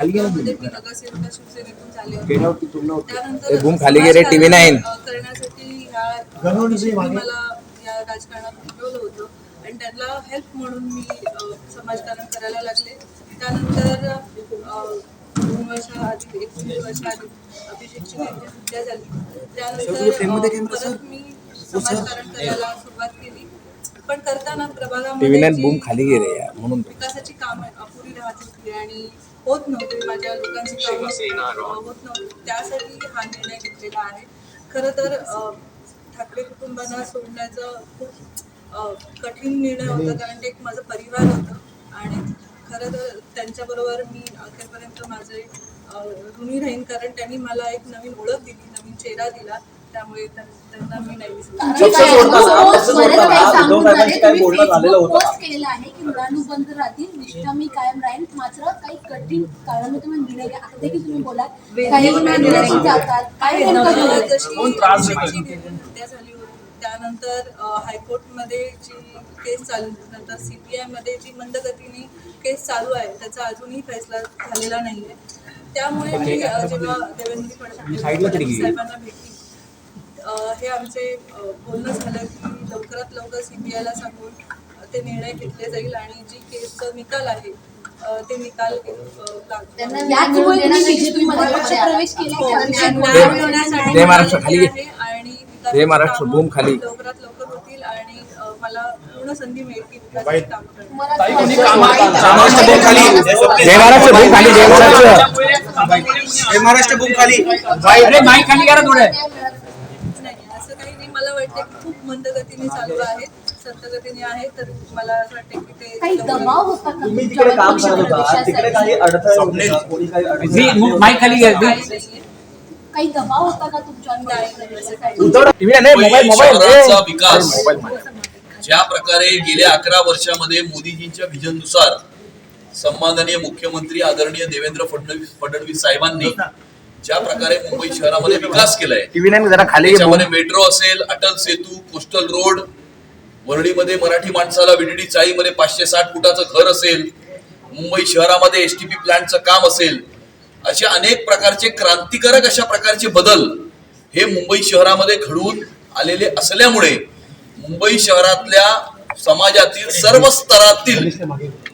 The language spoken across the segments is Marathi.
मध्ये मी नगरसेविका शिवसेनेतून झाले होते. ते त्यानंतर बूम खाली गेले, समाजकारण, TV nine. अ, करण्यासाठी ह्या मला या राजकारणात उठवलं होतं. आणि त्यांना हेल्प म्हणून मी अ, समाजकारण करायला लागले. त्यानंतर अ, दोन वर्ष आधी एक दीड वर्ष आधी अभिषेकची त्यांची झाली. त्यानंतर अ, परत मी समाजकारण करायला सुरुवात केली. पण करताना टीव्ही प्रभागामध्ये नाईन जी, बूम खाली गेले यार म्हणून विकासाची कामं अपुरी राहत होती आणि होत नव्हते माझ्या लोकांची कामं होत नव्हती. त्यासाठी हा निर्णय घेतलेला आहे. खरं तर अ, ठाकरे कुटुंबांना सोडण्याचा खूप अ, कठीण निर्णय होता कारण ते एक माझं परिवार होतं. आणि खरं तर त्यांच्याबरोबर मी अखेरपर्यंत माझे अ, ऋणी राहीन कारण त्यांनी मला एक नवीन ओळख दिली नवीन चेहरा दिला. त्यामुळे त्यां- त्यांना मी नाही विसरू तुम्ही काय- पोस्ट बरेच काही सांगून उद्धव साहेबांशी झाले. काही तुम्ही बोलणं झालेलं फेसबुक होतं. का? पोस्ट केलेलं आहे की मुलानुबंध राहतील निष्ठा मी कायम राहील मात्र काही कठीण तुम्ही निर्णय घ्या आता देखील तुम्ही बोला काही निर्णय जातात काय नेमकं मला झालं? जशी कोण त्रास अभिषेकची हत्या झाली होती त्यानंतर अ, हायकोर्टमध्ये जी केस चालू नंतर सीबीआयमध्ये जी मंदगतीने केस चालू आहे त्याचा अजूनही फैसला झालेला नाहीये. त्यामुळे मी अ, जेव्हा देवेंद्र फडणवीस साहेबांना भेटली. हे आमचे बोलणं झालं की लवकरात लवकर सीबीआयला सांगून अ, ते निर्णय घेतले जाईल आणि जी केसचा निकाल आहे ते निकाल हो, आणि जय महाराष्ट्र, बूम खाली. लवकरात लवकर होतील आणि मला पूर्ण संधी मिळेल की का? महाराष्ट्र बूम खाली. जय महाराष्ट्र बूम खाली जय महाराष्ट्र बूम खाली. चालू आहे संतगतीने आहे तर मला असं वाटतं की ते काही दबाव होता का तुम्ही तिकडे काम करत होता. तिकडे काही अडथळे होते का? कोणी काही अडथळे माईक खाली घ्या काही नाहीये. काही दबाव होता का तुमच्यावर नाही, नाही, असं काही नाही. उद्धव टीव्ही नाही मोबाईल मोबाईल शहराचा विकास. ज्या प्रकारे गेल्या अकरा वर्षामध्ये मोदीजींच्या व्हिजननुसार सन्माननीय मुख्यमंत्री आदरणीय देवेंद्र फडणवीस फडणवीस साहेबांनी ज्या प्रकारे मुंबई शहरामध्ये विकास केलाय टीव्ही नाही जरा खाली त्याच्यामध्ये मेट्रो असेल अटल सेतू कोस्टल रोड वरळीमध्ये मराठी माणसाला विडीडी चाळीमध्ये पाचशे साठ फुटाचं घर असेल मुंबई शहरामध्ये एस टी पी प्लांटचं काम असेल असे अनेक प्रकारचे क्रांतिकारक अशा प्रकारचे बदल हे मुंबई शहरामध्ये घडवून आलेले असल्यामुळे मुंबई शहरातल्या समाजातील सर्व स्तरातील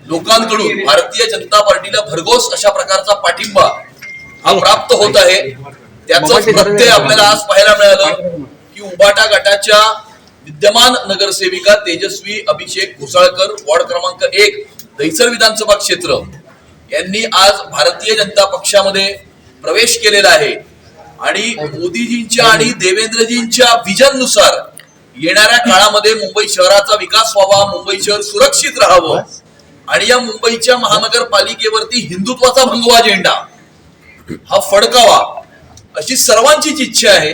लोकांकडून भारतीय जनता पार्टीला भरघोस अशा प्रकारचा पाठिंबा हा प्राप्त होत आहे. त्याच प्रत्यय आपल्याला आज पाहायला मिळालं की उबाटा गटाच्या विद्यमान नगरसेविका तेजस्वी अभिषेक घोसाळकर वॉर्ड क्रमांक एक दहिसर विधानसभा क्षेत्र. यांनी आज भारतीय जनता पक्षामध्ये प्रवेश केलेला आहे. आणि मोदीजींच्या आणि देवेंद्रजींच्या विजननुसार येणाऱ्या काळामध्ये मुंबई शहराचा विकास व्हावा मुंबई शहर सुरक्षित राहावं. आणि या मुंबईच्या महानगरपालिकेवरती हिंदुत्वाचा भंगवा झेंडा. हा फडकावा अशी सर्वांचीच इच्छा आहे.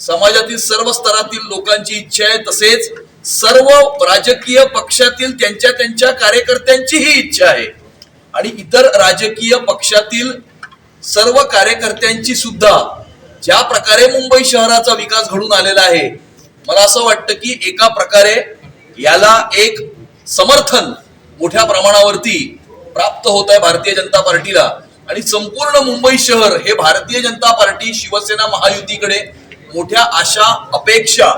समाजातील सर्व स्तरातील लोकांची इच्छा आहे. तसेच सर्व राजकीय पक्षातील त्यांच्या त्यांच्या कार्यकर्त्यांचीही इच्छा आहे. आणि इतर राजकीय पक्षातील सर्व कार्यकर्त्यांची सुद्धा ज्या प्रकारे मुंबई शहराचा विकास घडून आलेला आहे मला असं वाटतं की एका प्रकारे याला एक समर्थन मोठ्या प्रमाणावरती प्राप्त होत आहे भारतीय जनता पार्टीला. आणि संपूर्ण मुंबई शहर हे भारतीय जनता पार्टी शिवसेना महायुतीकडे मोठ्या आशा अपेक्षा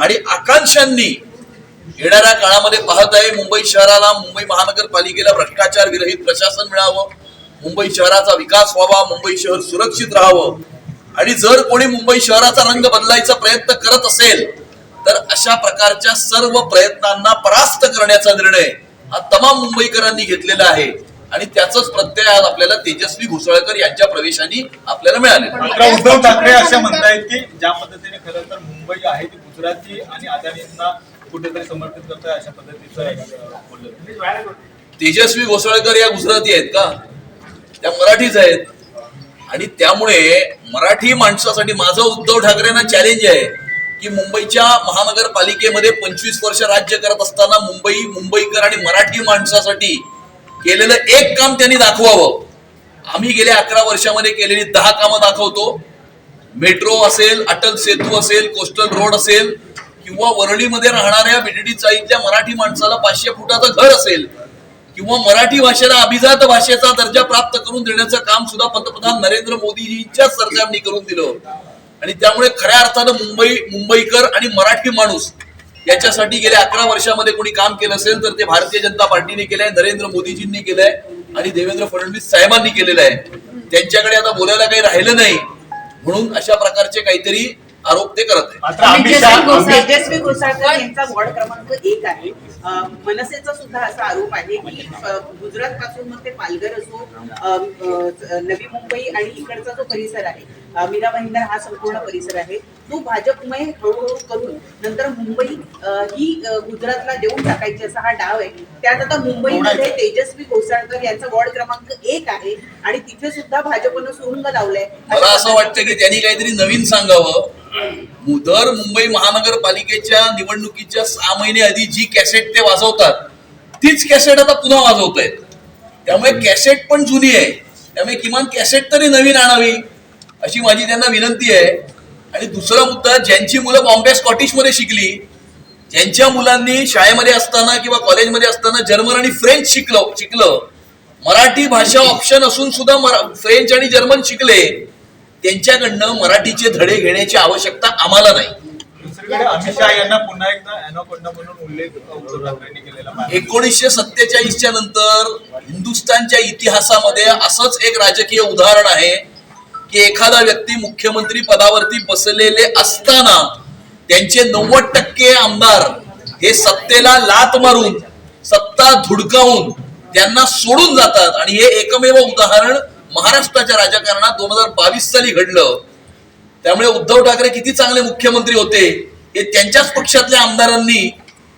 आणि आकांक्षांनी येणाऱ्या काळामध्ये पाहत आहे. मुंबई शहराला मुंबई महानगरपालिकेला भ्रष्टाचार विरहित प्रशासन मिळावं. मुंबई शहराचा विकास व्हावा मुंबई शहर सुरक्षित राहावं. आणि जर कोणी मुंबई शहराचा रंग बदलायचा प्रयत्न करत असेल तर अशा प्रकारच्या सर्व प्रयत्नांना परास्त करण्याचा निर्णय हा तमाम मुंबईकरांनी घेतलेला आहे. आणि त्याचाच प्रत्यय आज आपल्याला तेजस्वी घोसाळकर यांच्या प्रवेशाने आपल्याला मिळाले. उद्धव ठाकरे असे म्हणतायत की ज्या पद्धतीने खरं तर मुंबई आहे ती गुजराती आणि अदानींना कुठेतरी समर्पित करतोय अशा पद्धतीचं एक, अं, बोललं. तेजस्वी घोसाळकर या गुजराती आहेत का? त्या मराठीच आहेत. आणि त्यामुळे मराठी माणसासाठी माझं उद्धव ठाकरेंना चॅलेंज आहे की मुंबईच्या महानगरपालिकेमध्ये पंचवीस वर्ष राज्य करत असताना मुंबई मुंबईकर आणि मराठी माणसासाठी केलेलं एक काम त्यांनी दाखवावं. आम्ही गेल्या अकरा वर्षामध्ये केलेली दहा कामं दाखवतो. मेट्रो असेल अटल सेतू असेल कोस्टल रोड असेल किंवा वरळीमध्ये राहणाऱ्या बीडीडी चाळीतल्या मराठी माणसाला पाचशे फुटाचं घर असेल किंवा मराठी भाषेला अभिजात भाषेचा दर्जा प्राप्त करून देण्याचं काम सुद्धा पंतप्रधान नरेंद्र मोदीजीच्या सरकारने करून दिलं. आणि त्यामुळे खऱ्या अर्थानं मुंबई मुंबईकर आणि मराठी माणूस याच्यासाठी गेल्या अकरा वर्षामध्ये कोणी काम केलं असेल तर ते भारतीय जनता पार्टीने केलंय नरेंद्र मोदीजींनी केलंय आणि देवेंद्र फडणवीस साहेबांनी केलेलं आहे. त्यांच्याकडे आता बोलायला काही राहिलं नाही. म्हणून अशा प्रकारचे काहीतरी आरोप ते करत आहेत. मात्र अमित शहा अमित- तेजस्वी घोसाळकर यांचा वॉर्ड क्रमांक एक आहे. अं, मनसेचा सुद्धा असा आरोप आहे की गुजरात पासून मग ते पालघर असो अं, अं, नवी मुंबई आणि इकडचा जो परिसर आहे अं, मीरा भाईंदर हा संपूर्ण परिसर आहे. तो भाजपमय हळूहळू करून नंतर मुंबई अं, ही अं, गुजरातला देऊन टाकायची असा हा डाव आहे. त्यात आता मुंबईमध्ये तेजस्वी घोसाळकर यांचा वॉर्ड क्रमांक एक आहे आणि तिथे सुद्धा भाजपनं सुरुंग लावलाय. मला असं वाटतं की त्यांनी काहीतरी नवीन सांगावं. दर मुंबई महानगरपालिकेच्या निवडणुकीच्या सहा महिने आधी जी कॅसेट ते वाजवतात तीच कॅसेट आता पुन्हा वाजवत आहेत त्यामुळे कॅसेट पण जुनी आहे. त्यामुळे किमान कॅसेट तरी नवीन आणावी अशी माझी त्यांना विनंती आहे. आणि दुसरा मुद्दा ज्यांची मुलं बॉम्बे स्कॉटिशमध्ये शिकली ज्यांच्या मुलांनी शाळेमध्ये असताना किंवा कॉलेजमध्ये असताना जर्मन आणि फ्रेंच शिकलं शिकलं मराठी भाषा ऑप्शन असून सुद्धा मरा- फ्रेंच आणि जर्मन शिकले त्यांच्याकडनं मराठीचे धडे घेण्याची आवश्यकता आम्हाला नाही. एकोणीसशे सत्तेचाळीसच्या नंतर हिंदुस्थानच्या इतिहासामध्ये असंच एक राजकीय उदाहरण आहे की एखादा व्यक्ती मुख्यमंत्री पदावरती बसलेले असताना त्यांचे नव्वद टक्के आमदार हे सत्तेला लात मारून सत्ता धुडकावून त्यांना सोडून जातात आणि हे एकमेव उदाहरण महाराष्ट्राच्या राजकारणात दोन हजार बावीस साली घडलं. त्यामुळे उद्धव ठाकरे किती चांगले मुख्यमंत्री होते हे त्यांच्याच पक्षातल्या आमदारांनी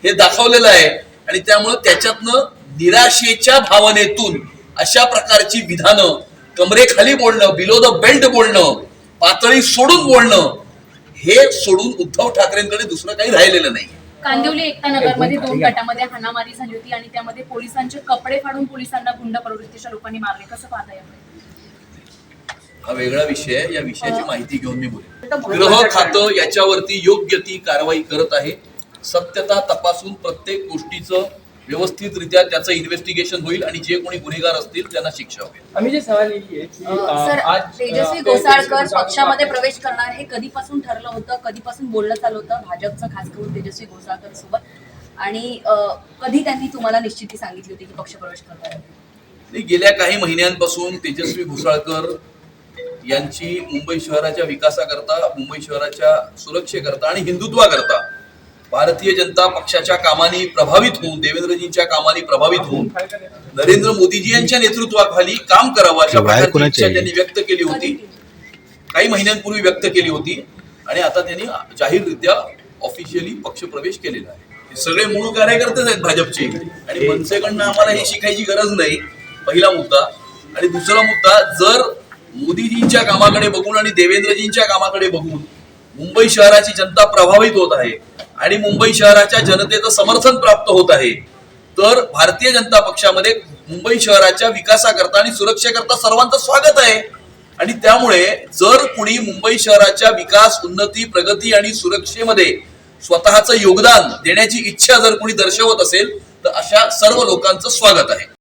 हे दाखवलेलं आहे. आणि त्यामुळे त्याच्यातनं निराशेच्या भावनेतून अशा प्रकारची विधानं कमरेखाली बोलणं बिलो द बेल्ट बोलणं पातळी सोडून बोलणं हे सोडून उद्धव ठाकरेंकडे दुसरं काही राहिलेलं नाही कांदिवली एकता नगरमध्ये दोन गटामध्ये हाणामारी झाली होती आणि त्यामध्ये पोलिसांचे कपडे फाडून पोलिसांना गुंड प्रवृत्तीच्या लोकांनी मारले. कसं पाहता याकडे हा वेगळा विषय आहे. या विषयाची माहिती घेऊन मी बोलेन. गृह खातं याच्यावरती योग्य ती कारवाई करत आहे. सत्यता तपासून प्रत्येक गोष्टीचं व्यवस्थितरित्या त्याचं इन्व्हेस्टिगेशन होईल आणि जे कोणी गुन्हेगार असतील त्यांना शिक्षा होईल. आम्ही जे सवाल यही है कि अ, सर आज तेजस्वी तेजस्वी पक्षामध्ये प्रवेश करणार हे कधीपासून ठरलं होतं? कधीपासून बोलणं चालू होतं? भाजपचं खास करून तेजस्वी घोसाळकर सोबत. आणि कधी त्यांनी तुम्हाला निश्चिती सांगितली होती की पक्ष प्रवेश करणार गेल्या काही महिन्यांपासून तेजस्वी घोसाळकर यांची मुंबई शहराच्या विकासाकरता मुंबई शहराच्या सुरक्षेकरता आणि हिंदुत्वाकरता भारतीय जनता पक्षाच्या कामाने प्रभावित होऊन देवेंद्रजींच्या कामाने प्रभावित होऊन नरेंद्र मोदीजी यांच्या नेतृत्वाखाली काम करावं अशा प्रकारची इच्छा त्यांनी व्यक्त केली होती. काही महिन्यांपूर्वी व्यक्त केली होती आणि आता त्यांनी जाहीररित्या ऑफिशियली पक्षप्रवेश केलेला आहे. हे सगळे मूळ कार्यकर्तेच आहेत भाजपचे. आणि मनसेकडनं आम्हाला हे शिकायची गरज नाही पहिला मुद्दा. आणि दुसरा मुद्दा जर मोदीजींच्या कामाकडे बघून आणि देवेंद्रजींच्या कामाकडे बघून मुंबई शहराची जनता प्रभावित होत आहे आणि मुंबई शहराच्या जनतेचं समर्थन प्राप्त होत आहे. तर भारतीय जनता पक्षामध्ये मुंबई शहराच्या विकासाकरता आणि सुरक्षेकरता सर्वांचं स्वागत आहे. आणि त्यामुळे जर कुणी मुंबई शहराच्या विकास उन्नती प्रगती आणि सुरक्षेमध्ये स्वतःचं योगदान देण्याची इच्छा जर कुणी दर्शवत असेल तर अशा सर्व लोकांचं स्वागत आहे.